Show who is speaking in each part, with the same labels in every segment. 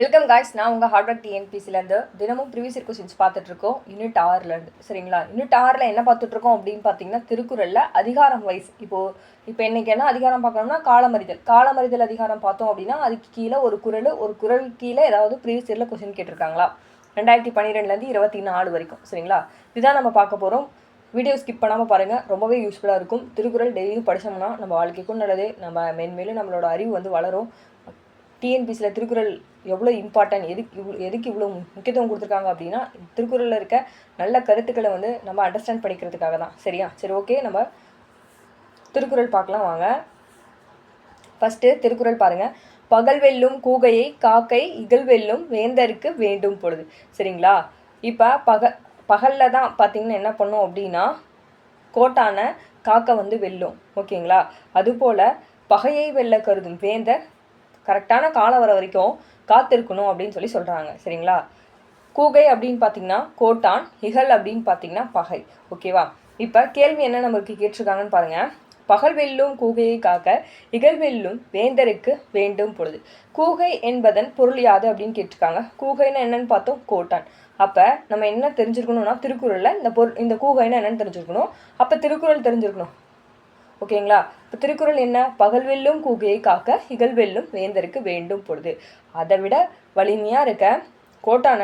Speaker 1: Welcome guys நான் உங்கள் heart work டிஎன்பிசிலேருந்து தினமும் ப்ரீவியஸ் கொஷின்ஸ் கொஸ்டின்ஸ் பார்த்துட்ருக்கோம் யூனிட் ஆறுலேருந்து சரிங்களா? யூனிட் ஆறில் என்ன பார்த்துட்ருக்கோம் அப்படின்னு பார்த்தீங்கன்னா திருக்குறளில் அதிகாரம் வைஸ் இப்போது இப்போ என்னைக்கு என்ன அதிகாரம் பார்க்கணும்னா காலமறிதல். காலமறிதல் அதிகாரம் பார்த்தோம் அப்படின்னா அதுக்கு கீழே ஒரு குறள் ஒரு குறள் கீழே ஏதாவது ப்ரீவியஸ் இயரில் கொஸ்டின் கேட்டிருக்காங்களா? ரெண்டாயிரத்தி பன்னிரெண்டுலேருந்து இருபத்தி நாலு வரைக்கும் சரிங்களா? இதுதான் நம்ம பார்க்க போகிறோம் வீடியோ ஸ்கிப் பண்ணாமல் பாருங்கள் ரொம்பவே யூஸ்ஃபுல்லாக இருக்கும். திருக்குறள் டெய்லியும் படித்தோம்னா நம்ம வாழ்க்கைக்கும் நல்லது. நம்ம மென்மேலும் நம்மளோட அறிவு வந்து வளரும். டிஎன்பிசியில் திருக்குறள் எவ்வளோ இம்பார்ட்டன்ட் எதுக்கு இவ்வளோ எதுக்கு இவ்வளோ முக்கியத்துவம் கொடுத்துருக்காங்க அப்படின்னா திருக்குறளில் இருக்க நல்ல கருத்துக்களை வந்து நம்ம அண்டர்ஸ்டாண்ட் பண்ணிக்கிறதுக்காக தான். சரியா? சரி ஓகே நம்ம திருக்குறள் பார்க்கலாம் வாங்க. ஃபஸ்ட்டு திருக்குறள் பாருங்கள் பகல் வெல்லும் கூகையை காக்கை இகழ் வெல்லும் வேந்தருக்கு வேண்டும் பொழுது. சரிங்களா? இப்போ பக பகலில் தான் பார்த்தீங்கன்னா என்ன பண்ணும் அப்படின்னா கோட்டான காக்கை வந்து வெல்லும். ஓகேங்களா? அதுபோல் பகையை வெல்ல கருதும் வேந்தர் கரெக்டான காலம் வர வரைக்கும் காத்திருக்கணும் அப்படின்னு சொல்லி சொல்கிறாங்க சரிங்களா? கூகை அப்படின்னு பார்த்தீங்கன்னா கோட்டான் இகல் அப்படின்னு பார்த்தீங்கன்னா பகை ஓகேவா? இப்போ கேள்வி என்ன நம்மளுக்கு கேட்டிருக்காங்கன்னு பாருங்கள் பகல்வெல்லும் கூகையை காக்க இகழ்வெல்லும் வேந்தருக்கு வேண்டும் பொழுது. கூகை என்பதன் பொருள் யாது அப்படின்னு கேட்டிருக்காங்க. கூகைன்னா என்னன்னு பார்த்தோம் கோட்டான். அப்போ நம்ம என்ன தெரிஞ்சிருக்கணும்னா திருக்குறளில் இந்த பொருள் இந்த கூகைன்னா என்னன்னு தெரிஞ்சிருக்கணும். அப்போ திருக்குறள் தெரிஞ்சிருக்கணும். ஓகேங்களா? இப்போ திருக்குறள் என்ன? பகல் வெல்லும் கூகையை காக்க இகழ் வெல்லும் வேந்தருக்கு வேண்டும் பொழுது. அதை விட வலிமையாக இருக்க கோட்டான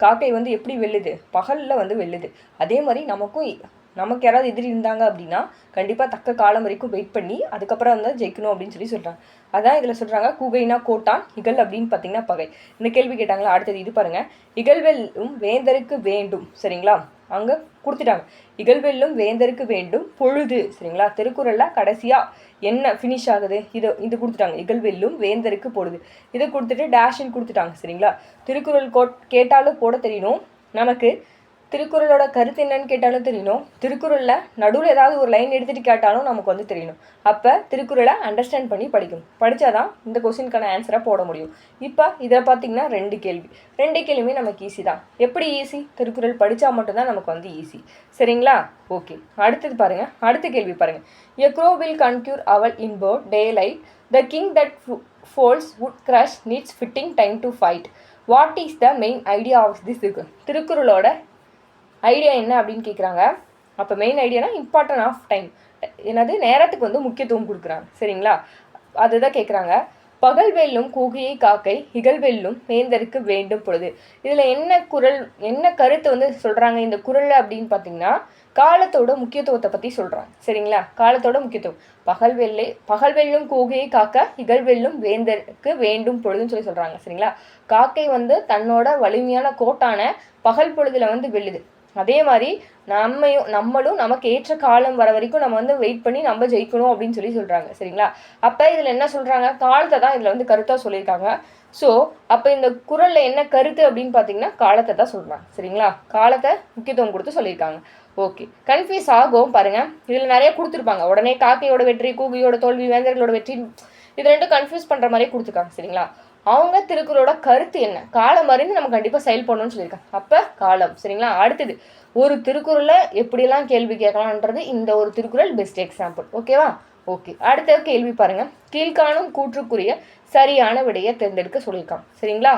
Speaker 1: காக்கை வந்து எப்படி வெல்லுது? பகலில் வந்து வெல்லுது. அதே மாதிரி நமக்கும் நமக்கு யாராவது எதிரி இருந்தாங்க அப்படின்னா கண்டிப்பாக தக்க காலம் வரைக்கும் வெயிட் பண்ணி அதுக்கப்புறம் வந்து ஜெயிக்கணும் அப்படின்னு சொல்லி சொல்கிறாங்க அதான் இதில் சொல்கிறாங்க கூகைனா கோட்டான் இகல் அப்படின்னு பார்த்தீங்கன்னா பகை. இந்த கேள்வி கேட்டாங்களா? அடுத்தது இது பாருங்கள் இகழ்வெல்லும் வேந்தருக்கு வேண்டும். சரிங்களா? அங்கே கொடுத்துட்டாங்க. இகழ்வெல்லும் வேந்தருக்கு வேண்டும் பொழுது சரிங்களா? திருக்குறளில் கடைசியாக என்ன ஃபினிஷ் ஆகுது? இதை இது கொடுத்துட்டாங்க. இகழ்வெல்லும் வேந்தருக்கு பொழுது. இதை கொடுத்துட்டு டேஷன் கொடுத்துட்டாங்க சரிங்களா? திருக்குறள் கோட் கேட்டாலும் போட தெரியணும். நமக்கு திருக்குறளோட கருத்து என்னன்னு கேட்டாலும் தெரியணும். திருக்குறளில் நடுவில் ஏதாவது ஒரு லைன் எடுத்துகிட்டு கேட்டாலும் நமக்கு வந்து தெரியணும். அப்போ திருக்குறளை அண்டர்ஸ்டாண்ட் பண்ணி படிக்கணும். படித்தாதான் இந்த கொஸ்டினுக்கான ஆன்சரை போட முடியும். இப்போ இதில் பார்த்தீங்கன்னா ரெண்டு கேள்வி. ரெண்டு கேள்வியுமே நமக்கு ஈஸி தான். எப்படி ஈஸி திருக்குறள் படித்தா மட்டும்தான் நமக்கு வந்து ஈஸி சரிங்களா? ஓகே அடுத்தது பாருங்கள் அடுத்த கேள்வி பாருங்கள் எ crow will conquer owl in broad daylight the king that foes would crush needs fitting time to fight what is the main idea of this திருக்குறளோட idea என்ன அப்படின்னு கேட்குறாங்க அப்போ மெயின் ஐடியானா இம்பார்ட்டன்ட் ஆஃப் டைம் என்னது? நேரத்துக்கு வந்து முக்கியத்துவம் கொடுக்குறாங்க. சரிங்களா? அதுதான் கேட்குறாங்க பகல் வெல்லும் கூகையை காக்கை இகழ்வெல்லும் வேந்தருக்கு வேண்டும் பொழுது. இதில் என்ன குரல் என்ன கருத்து வந்து சொல்கிறாங்க இந்த குரல் அப்படின்னு பார்த்தீங்கன்னா காலத்தோட முக்கியத்துவத்தை பற்றி சொல்கிறாங்க சரிங்களா? காலத்தோட முக்கியத்துவம். பகல் வெள்ளை பகல் வெல்லும் கூகையை காக்க இகழ் வெல்லும் வேந்தருக்கு வேண்டும் பொழுதுன்னு சொல்லி சொல்கிறாங்க சரிங்களா? காக்கை வந்து தன்னோட வலிமையான கோட்டான பகல் பொழுதில் வந்து வெல்லுது. அதே மாதிரி நம்மையும் நம்மளும் நமக்கு ஏற்ற காலம் வர வரைக்கும் நம்ம வந்து வெயிட் பண்ணி நம்ம ஜெயிக்கணும் அப்படின்னு சொல்லி சொல்கிறாங்க சரிங்களா? அப்போ இதில் என்ன சொல்கிறாங்க காலத்தை தான் இதில் வந்து கருத்தாக சொல்லியிருக்காங்க. ஸோ அப்போ இந்த குறளில் என்ன கருத்து அப்படின்னு பார்த்தீங்கன்னா காலத்தை தான் சொல்கிறாங்க சரிங்களா? காலத்தை முக்கியத்துவம் கொடுத்து சொல்லியிருக்காங்க. ஓகே கன்ஃபியூஸ் ஆகும் பாருங்கள் இதில் நிறைய கொடுத்துருப்பாங்க. உடனே காக்கையோட வெற்றி கூகியோட தோல்வி வேந்தர்களோட வெற்றி இது ரெண்டும் கன்ஃபியூஸ் பண்ணுற மாதிரி கொடுத்துருக்காங்க. சரிங்களா? அவங்க திருக்குறளோட கருத்து என்ன? காலம் அறிந்து நம்ம கண்டிப்பாக செயல்படணும்னு சொல்லியிருக்காங்க. அப்போ காலம் சரிங்களா? அடுத்தது ஒரு திருக்குறளை எப்படியெல்லாம் கேள்வி கேட்கலான்றது இந்த ஒரு திருக்குறள் பெஸ்ட் எக்ஸாம்பிள் ஓகேவா ஓகே அடுத்த கேள்வி பாருங்கள் கீழ்காணும் கூற்றுக்குரிய சரியான விடையை தேர்ந்தெடுக்க சொல்லியிருக்கான் சரிங்களா?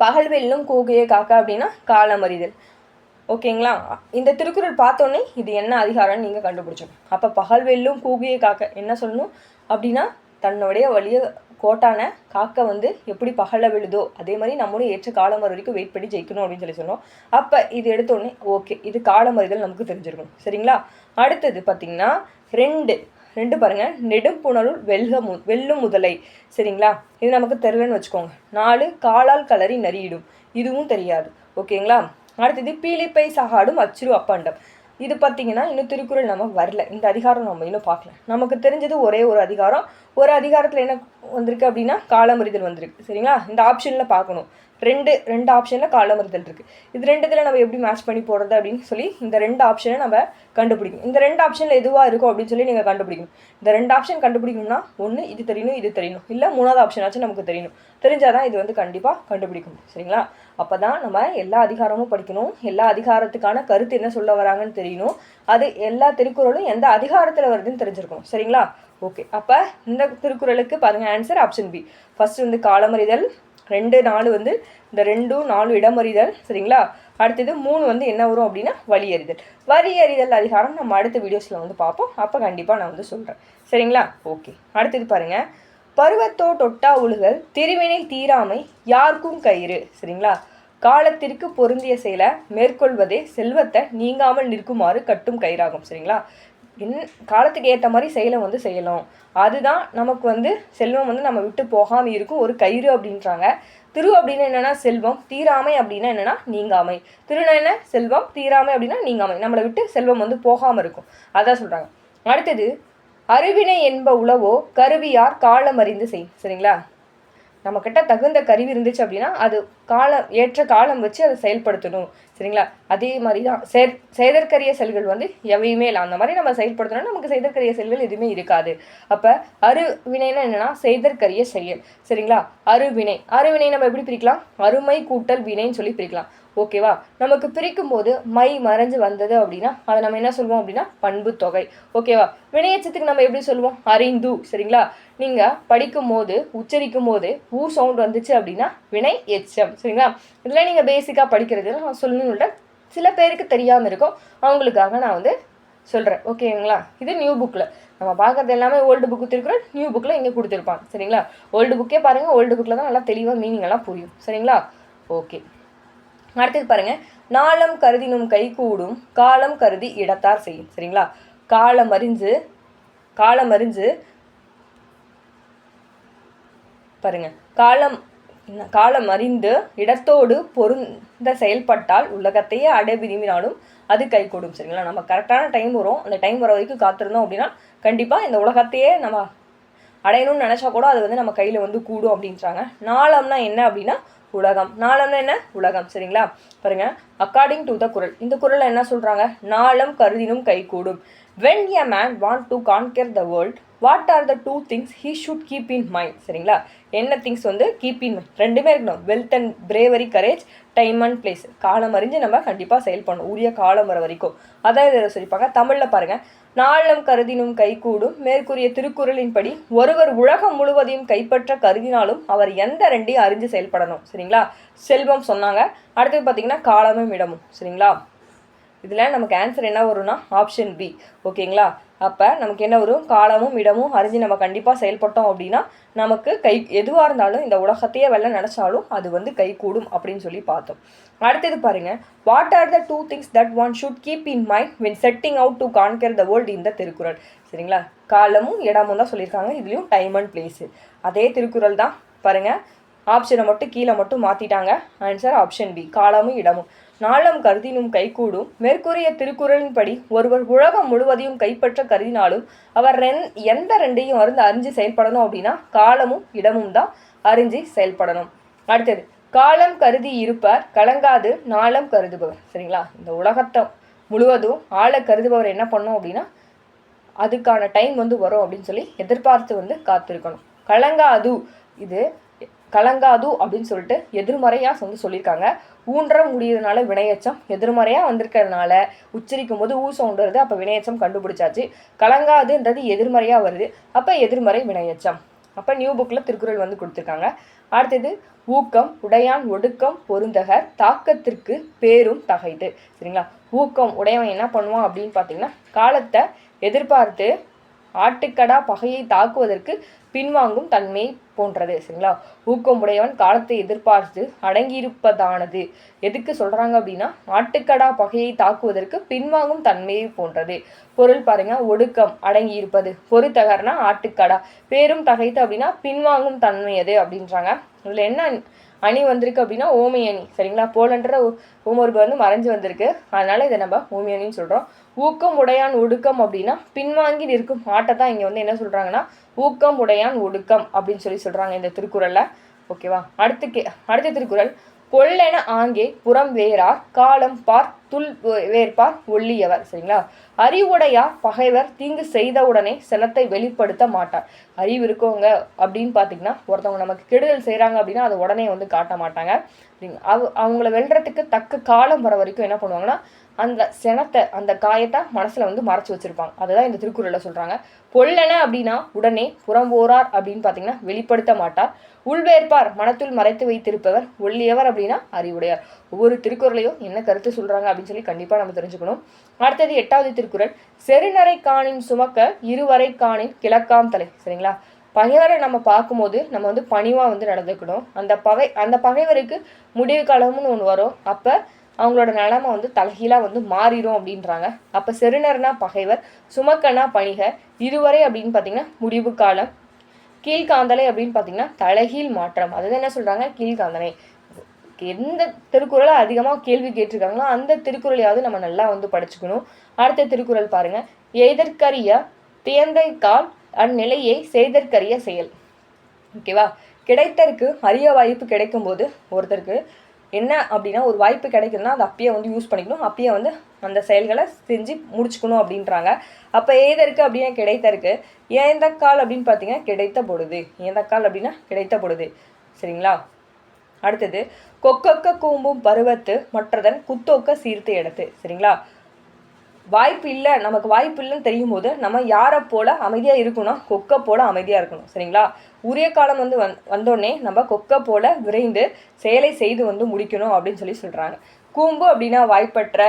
Speaker 1: பகல் வெல்லும் கூகையை காக்கா அப்படின்னா காலமறிதல் ஓகேங்களா? இந்த திருக்குறள் பார்த்தோன்னே இது என்ன அதிகாரம்னு நீங்கள் கண்டுபிடிச்சோம் அப்போ பகல் வெல்லும் கூகையை காக்க என்ன சொல்லணும்? அப்படின்னா தன்னுடைய வழியை கோட்டான காக்கை வந்து எப்படி பகலில் விழுதோ அதே மாதிரி நம்மளும் ஏற்ற காலம் வரைக்கும் வெயிட் பண்ணி ஜெயிக்கணும் அப்படின்னு சொல்லி சொன்னோம். அப்போ இது எடுத்தோடனே ஓகே இது காலமறிதல் நமக்கு தெரிஞ்சிருக்கும். சரிங்களா? அடுத்தது பார்த்தீங்கன்னா ரெண்டு. ரெண்டு பாருங்கள் நெடும்புணருள் வெல்க மு வெல்லும் முதலை. சரிங்களா? இது நமக்கு தெரியலன்னு வச்சுக்கோங்க. நாலு காலால் கலரி நரியிடும். இதுவும் தெரியாது. ஓகேங்களா? அடுத்தது பீலிப்பை சகாடும் அச்சுரு அப்பண்டம். இது பார்த்தீங்கன்னா இன்னும் திருக்குறள் நம்ம வரல. இந்த அதிகாரம் நம்ம இன்னும் பார்க்கல. நமக்கு தெரிஞ்சது ஒரே ஒரு அதிகாரம் ஒரு அதிகாரத்தில் என்ன வந்திருக்கு அப்படின்னா காலமறிதல் வந்திருக்கு. சரிங்களா? இந்த ஆப்ஷனில் பார்க்கணும். ரெண்டு ரெண்டு ஆப்ஷனில் காலமறிதல் இருக்குது இது ரெண்டுத்தில் நம்ம எப்படி மேட்ச் பண்ணி போடுறது அப்படின்னு சொல்லி இந்த ரெண்டு ஆப்ஷனை நம்ம கண்டுபிடிக்கணும். இந்த ரெண்டு ஆப்ஷனில் எதுவாக இருக்கும் அப்படின்னு சொல்லி நீங்கள் கண்டுபிடிக்கணும். இந்த ரெண்டு ஆப்ஷன் கண்டுபிடிக்கணும்னா ஒன்று இது தெரியணும் இது தெரியணும். இல்லை மூணாவது ஆப்ஷனாச்சும் நமக்கு தெரியணும். தெரிஞ்சால் தான் இது வந்து கண்டிப்பாக கண்டுபிடிக்கணும். சரிங்களா? அப்போ தான் நம்ம எல்லா அதிகாரமும் படிக்கணும். எல்லா அதிகாரத்துக்கான கருத்து என்ன சொல்ல வராங்கன்னு தெரியணும். அது எல்லா திருக்குறளும் எந்த அதிகாரத்தில் வருதுன்னு தெரிஞ்சிருக்கணும். சரிங்களா? ஓகே அப்போ இந்த திருக்குறளுக்கு பாருங்கள் ஆன்சர் ஆப்ஷன் பி ஃபர்ஸ்ட் வந்து காலமறிதல் ரெண்டு நாலு வந்து இந்த ரெண்டும் நாலு இடமறிதல் சரிங்களா? அடுத்தது மூணு வந்து என்ன வரும் அப்படின்னா வலி எறிதல் வரி அதிகாரம் நம்ம அடுத்த வீடியோஸில் வந்து பார்ப்போம். அப்போ கண்டிப்பாக நான் வந்து சொல்கிறேன் சரிங்களா? ஓகே அடுத்தது பாருங்கள் பருவத்தோ தொட்டா உழுகல் திருவினை தீராமை யாருக்கும் கயிறு சரிங்களா? காலத்திற்கு பொருந்திய செயலை மேற்கொள்வதே செல்வத்தை நீங்காமல் நிற்குமாறு கட்டும் கயிறாகும் சரிங்களா? என் காலத்துக்கு ஏற்ற மாதிரி செயலை வந்து செய்யலாம். அதுதான் நமக்கு வந்து செல்வம் வந்து நம்ம விட்டு போகாமல் இருக்கும் ஒரு கயிறு அப்படின்றாங்க. திரு அப்படின்னு என்னென்னா செல்வம் தீராமை அப்படின்னா என்னென்னா நீங்காமை. திருனா என்ன? செல்வம் தீராமை அப்படின்னா நீங்காமை. நம்மளை விட்டு செல்வம் வந்து போகாமல் இருக்கும். அதான் சொல்கிறாங்க அடுத்தது அருவினை என்ப உளவோ கருவியார் காலம் அறிந்து செய். சரிங்களா? நம்மக்கிட்ட தகுந்த கருவி இருந்துச்சு அப்படின்னா அது காலம் ஏற்ற காலம் வச்சு அதை செயல்படுத்தணும். சரிங்களா? அதே மாதிரி தான் சே செய்தற்கரிய செல்கள் வந்து எவையுமே இல்லை. அந்த மாதிரி நம்ம செயல்படுத்தணும்னா நமக்கு செய்தற்கரிய செல்கள் எதுவுமே இருக்காது. அப்போ அருவினைன்னா என்னென்னா செய்தற்கரிய செயல். சரிங்களா? அருவினை. அருவினை நம்ம எப்படி பிரிக்கலாம்? அருமை கூட்டல் வினைன்னு சொல்லி பிரிக்கலாம். ஓகேவா? நமக்கு பிரிக்கும் போது மை மறைஞ்சு வந்தது அப்படின்னா அதை நம்ம என்ன சொல்லுவோம் அப்படின்னா பண்பு தொகை. ஓகேவா? வினையச்சத்துக்கு நம்ம எப்படி சொல்லுவோம் அறிந்து சரிங்களா? நீங்கள் படிக்கும் போது உச்சரிக்கும் போது ஊ சவுண்ட் வந்துச்சு அப்படின்னா வினை எச்சம் சரிங்களா? இதில் நீங்கள் பேசிக்காக படிக்கிறது நான் சொல்லணும்ல சில பேருக்கு தெரியாமல் இருக்கும். அவங்களுக்காக நான் வந்து சொல்கிறேன் ஓகேங்களா? இது நியூ புக்கில் நம்ம பார்க்குறது எல்லாமே ஓல்டு புக்கு திருக்குறள் நியூ புக்கில் இங்கே கொடுத்துருப்பான் சரிங்களா? ஓல்டு புக்கே பாருங்கள் ஓல்டு புக்கில் தான் நல்லா தெளிவாக மீனிங் எல்லாம் புரியும் சரிங்களா? ஓகே. அடுத்தது பாருங்க. நாளம் கருதினும் கை கூடும் காலம் கருதி இடத்தார் செய்யும். சரிங்களா? காலம் அறிஞ்சு காலம் அறிஞ்சு பாருங்க. காலம் காலம் அறிந்து இடத்தோடு பொருந்த செயல்பட்டால் உலகத்தையே அடை விரும்பினாலும் அது கை கூடும். சரிங்களா? நம்ம கரெக்டான டைம் வரும். அந்த டைம் வர வரைக்கும் காத்திருந்தோம் அப்படின்னா கண்டிப்பாக இந்த உலகத்தையே நம்ம அடையணும்னு நினச்சா கூட அது வந்து நம்ம கையில் வந்து கூடும் அப்படின்றாங்க. நாளம்னா என்ன அப்படின்னா உலகம். நாளம்னா என்ன? உலகம். சரிங்களா? பாருங்க. அக்கார்டிங் டு த குரல். இந்த குரலில் என்ன சொல்கிறாங்க நாளம் கருதினும் கைகூடும். When a man want to conquer the world what are the two things he should keep in mind சரிங்களா? என்ன திங்ஸ் வந்து கீப் இன் மைண்ட் ரெண்டுமே இருக்கணும். Wealth and bravery courage time and place காலம் அறிஞ்சு நம்ம கண்டிப்பாக செயல் பண்ணணும் உரிய காலம் வர வரைக்கும். அதான் இதில் சொல்லிப்பாங்க தமிழில் பாருங்கள் நாளம் கருதினும் கைகூடும். மேற்கூறிய திருக்குறளின்படி ஒருவர் உலகம் முழுவதையும் கைப்பற்ற கருதினாலும் அவர் எந்த ரெண்டையும் அறிஞ்சு செயல்படணும். சரிங்களா? செல்வம் சொன்னாங்க. அடுத்தது பார்த்தீங்கன்னா காலமும் இடமும். சரிங்களா? இதில் நமக்கு ஆன்சர் என்ன வரும்னா ஆப்ஷன் பி ஓகேங்களா அப்போ நமக்கு என்ன வரும்? காலமும் இடமும் அறிஞ்சு நம்ம கண்டிப்பாக செயல்பட்டோம் அப்படின்னா நமக்கு கை எதுவாக இருந்தாலும் இந்த உலகத்தையே வெளில நினச்சாலும் அது வந்து கை கூடும் அப்படின்னு சொல்லி பார்த்தோம். அடுத்தது பாருங்கள் what are the two things that one should keep in mind when setting out to conquer the world இந்த திருக்குறள்? சரிங்களா? காலமும் இடமும் தான் சொல்லியிருக்காங்க. இதுலேயும் டைம் அண்ட் பிளேஸு அதே திருக்குறள் தான். பாருங்கள் ஆப்ஷனை மட்டும் கீழே மட்டும் மாற்றிட்டாங்க ஆன்சர் ஆப்ஷன் பி காலமும் இடமும். நாளம் கருதினும் கைகூடும். மேற்கூறிய திருக்குறளின்படி ஒருவர் உலகம் முழுவதையும் கைப்பற்ற கருதினாலும் அவர் ரென் எந்த ரெண்டையும் அருந்து அறிஞ்சு செயல்படணும் அப்படின்னா காலமும் இடமும் தான் அறிஞ்சு செயல்படணும். அடுத்தது காலம் கருதி இருப்பார் கலங்காது நாளம் கருதுபவர். சரிங்களா? இந்த உலகத்தை முழுவதும் ஆளை கருதுபவர் என்ன பண்ணும் அப்படின்னா அதுக்கான டைம் வந்து வரும் அப்படின்னு சொல்லி எதிர்பார்த்து வந்து காத்திருக்கணும். கலங்காது இது கலங்காது அப்படின்னு சொல்லிட்டு எதிர்மறையாக வந்து சொல்லியிருக்காங்க. ஊன்ற முடியறதுனால வினையச்சம் எதிர்மறையாக வந்திருக்கிறதுனால உச்சரிக்கும் போது ஊ சவுண்ட் அப்போ வினையச்சம் கண்டுபிடிச்சாச்சு. கலங்காதுன்றது எதிர்மறையாக வருது அப்போ எதிர்மறை வினையச்சம். அப்போ நியூ புக்கில் திருக்குறள் வந்து கொடுத்துருக்காங்க. அடுத்தது ஊக்கம் உடையான் ஒடுக்கம் பொருந்தகர் தாக்கத்திற்கு பேரும் தகைது சரிங்களா? ஊக்கம் உடையவன் என்ன பண்ணுவான் அப்படின்னு பார்த்தீங்கன்னா காலத்தை எதிர்பார்த்து ஆட்டுக்கடா பகையை தாக்குவதற்கு பின்வாங்கும் தன்மை போன்றது சரிங்களா? ஊக்கமுடையவன் காலத்தை எதிர்பார்த்து அடங்கியிருப்பதானது. எதுக்கு சொல்கிறாங்க அப்படின்னா ஆட்டுக்கடா பகையை தாக்குவதற்கு பின்வாங்கும் தன்மையை போன்றது. பொருள் பாருங்க ஒடுக்கம் அடங்கி இருப்பது பொறுத்தகர்னா ஆட்டுக்கடா. பேரும் தகைத்து அப்படின்னா பின்வாங்கும் தன்மை அது அப்படின்றாங்க. இதில் என்ன அணி வந்திருக்கு அப்படின்னா ஓமை அணி சரிங்களா? போலன்ற ஓமொருபு வந்து மறைஞ்சு வந்திருக்கு. அதனால இதை நம்ம ஓமி அணின்னு சொல்கிறோம் ஊக்கம் உடையான் ஒடுக்கம் அப்படின்னா பின்வாங்கி நிற்கும் ஆட்டை தான் இங்கே வந்து என்ன சொல்கிறாங்கன்னா ஊக்கம் உடையான் ஒடுக்கம் அப்படின்னு சொல்லி சொல்கிறாங்க இந்த திருக்குறளில். ஓகேவா? அடுத்து கே அடுத்த திருக்குறள். கொள்ளென ஆங்கே புறம் வேறார் காலம் பார் துள் வேர்ப்பார் ஒல்லியவர் சரிங்களா? அறிவுடையார் பகைவர் தீங்கு செய்தவுடனே சினத்தை வெளிப்படுத்த மாட்டார். அறிவு இருக்கவங்க அப்படின்னு பார்த்தீங்கன்னா ஒருத்தவங்க நமக்கு கெடுதல் செய்கிறாங்க அப்படின்னா அதை உடனே வந்து காட்ட மாட்டாங்க. அவ அவங்கள வெல்றதுக்கு தக்க காலம் வர வரைக்கும் என்ன பண்ணுவாங்கன்னா அந்த சினத்தை அந்த காயத்தை மனசில் வந்து மறைச்சி வச்சிருப்பாங்க. அதுதான் இந்த திருக்குறளில் சொல்கிறாங்க பொல்லன அப்படின்னா உடனே புறம்போரார் அப்படின்னு பார்த்தீங்கன்னா வெளிப்படுத்த மாட்டார். உள்வேற்பார் மனத்துள் மறைத்து வைத்திருப்பவர் ஒல்லியவர் அப்படின்னா அறிவுடையார். ஒவ்வொரு திருக்குறளையும் என்ன கருத்து சொல்கிறாங்க அப்படின்னு சொல்லி கண்டிப்பாக நம்ம தெரிஞ்சுக்கணும். அடுத்தது எட்டாவது திருக்குறள் செருநரை காணின் சுமக்க இருவரை காணின் கிழக்காம் தலை. சரிங்களா? பகைவரை நம்ம பார்க்கும்போது நம்ம வந்து பணிவாக வந்து நடந்துக்கணும். அந்த பகை அந்த பகைவருக்கு முடிவு காலம்னு ஒன்று வரும். அப்போ அவங்களோட நிலைமை வந்து தலைகீழாக வந்து மாறிடும் அப்படின்றாங்க. அப்போ செருணர்னா பகைவர் சுமக்கனா பணிக இருவரை அப்படின்னு பார்த்தீங்கன்னா முடிவு காலம் கீழ்காந்தலை அப்படின்னு பார்த்தீங்கன்னா தலைகீழ் மாற்றம். அதுதான் என்ன சொல்கிறாங்க கீழ்காந்தனை எந்த திருக்குறளை அதிகமாக கேள்வி கேட்டிருக்காங்களோ அந்த திருக்குறளையாவது நம்ம நல்லா வந்து படிச்சுக்கணும். அடுத்த திருக்குறள் பாருங்க. எதற்கரிய தேந்தை கால் அந்நிலையை செய்தற்கரிய செயல். ஓகேவா? கிடைத்தருக்கு அரிய வாய்ப்பு கிடைக்கும்போது ஒருத்தருக்கு என்ன அப்படின்னா ஒரு வாய்ப்பு கிடைக்குதுன்னா அதை அப்பயே வந்து யூஸ் பண்ணிக்கணும். அப்பயே வந்து அந்த செயல்களை செஞ்சு முடிச்சுக்கணும் அப்படின்றாங்க. அப்போ ஏதற்கு அப்படின்னா கிடைத்தருக்கு ஏந்த கால் அப்படின்னு பார்த்தீங்கன்னா கிடைத்த பொழுது. ஏந்த கால் அப்படின்னா கிடைத்த பொழுது. சரிங்களா? அடுத்தது கொக்கொக்க கூம்பும் பருவத்து மற்றதன் குத்தோக்க சீர்த்து எடுத்து. சரிங்களா? வாய்ப்பு இல்லை நமக்கு வாய்ப்பு இல்லைன்னு தெரியும் போது நம்ம யாரை போல அமைதியாக இருக்கணும் கொக்கை போல அமைதியாக இருக்கணும் சரிங்களா? உரிய காலம் வந்து வந் வந்தோடனே நம்ம கொக்கை போல விரைந்து செயலை செய்து வந்து முடிக்கணும் அப்படின்னு சொல்லி சொல்கிறாங்க கூம்பு அப்படின்னா வாய்ப்பற்ற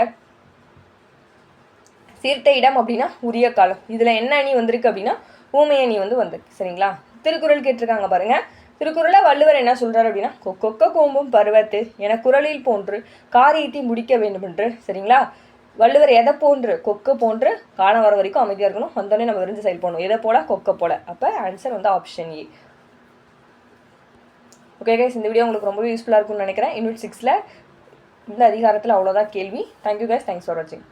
Speaker 1: சீர்த்த இடம் அப்படின்னா உரிய காலம். இதில் என்ன அணி வந்திருக்கு அப்படின்னா ஊமை அணி வந்து வந்திருக்கு சரிங்களா? திருக்குறள் கேட்டிருக்காங்க பாருங்க. திருக்குறளை வள்ளுவர் என்ன சொல்றாரு அப்படின்னா கொக்க கோம்பும் பருவத்து என குரலில் போன்று காரியத்தை முடிக்க வேண்டும் என்று சரிங்களா? வள்ளுவர் எதை போன்று கொக்கு போன்று காலம் வர வரைக்கும் அமைதியாக இருக்கணும். வந்தோடனே நம்ம விரிஞ்சு செயல் போடணும் எதை போல கொக்க போல அப்போ ஆன்சர் வந்து ஆப்ஷன் ஏ ஓகே கைஸ் இந்த வீடியோ உங்களுக்கு ரொம்பவே யூஸ்ஃபுல்லாக இருக்கும்னு நினைக்கிறேன். இன்னும் சிக்ஸில் இந்த அதிகாரத்தில் அவ்வளோதான் கேள்வி. தேங்க்யூ கைஸ் தேங்க்ஸ் ஃபார் வாட்சிங்